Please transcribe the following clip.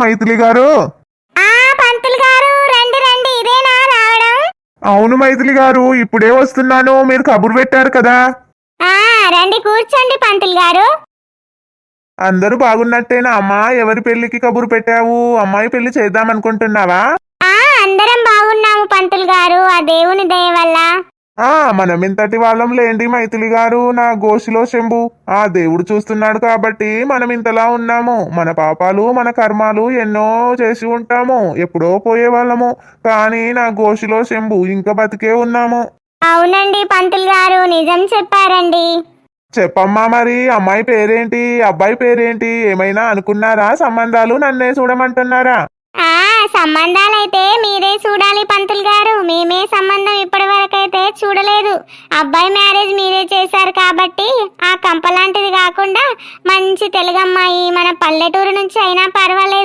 మైథిలి గారు? ఆ పంతులు గారు రండి రండి ఇదేనా రావడం? అవును మైథిలి గారు ఇప్పుడే వస్తున్నాను మీరు కబురు పెట్టారు కదా. ఆ రండి కూర్చోండి పంతులు గారు. అందరూ బాగున్నట్టేనా అమ్మా? ఎవరి పెళ్ళికి కబురు పెట్టావు? అమ్మాయి పెళ్ళి చేద్దాం అనుకుంటున్నావా అందరం బాగున్నాము పంతులు గారు ఆ దేవుని దయ వల్ల. మనం ఇంతటి వాళ్ళం లేండి మైథిలి గారు నా గోషిలో శంభు. ఆ దేవుడు చూస్తున్నాడు కాబట్టి మనం ఇంతలా ఉన్నాము. మన పాపాలు మన కర్మాలు ఎన్నో చేసి ఉంటాము. ఎప్పుడో పోయే వాళ్ళము. కానీ నా గోషిలో శంభు ఇంకా బతికే ఉన్నాము. అవునండి పంతులు గారు నిజం చెప్పారండి. చెప్పమ్మా మరి అమ్మాయి పేరేంటి అబ్బాయి పేరేంటి ఏమైనా అనుకున్నారా? సంబంధాలు నన్నే చూడమంటున్నారా? సంబంధాలైతే మీరే చూడాలి పంతులు గారు. మేమే సంబంధం ఇప్పటి వరకైతే చూడలేదు. అబ్బాయి మ్యారేజ్ మీరే చేశారు కాబట్టి ఆ కంపలాంటిది కాకుండా మంచి తెలుగు అమ్మాయి మన పల్లెటూరు నుంచి అయినా పర్వాలేదు.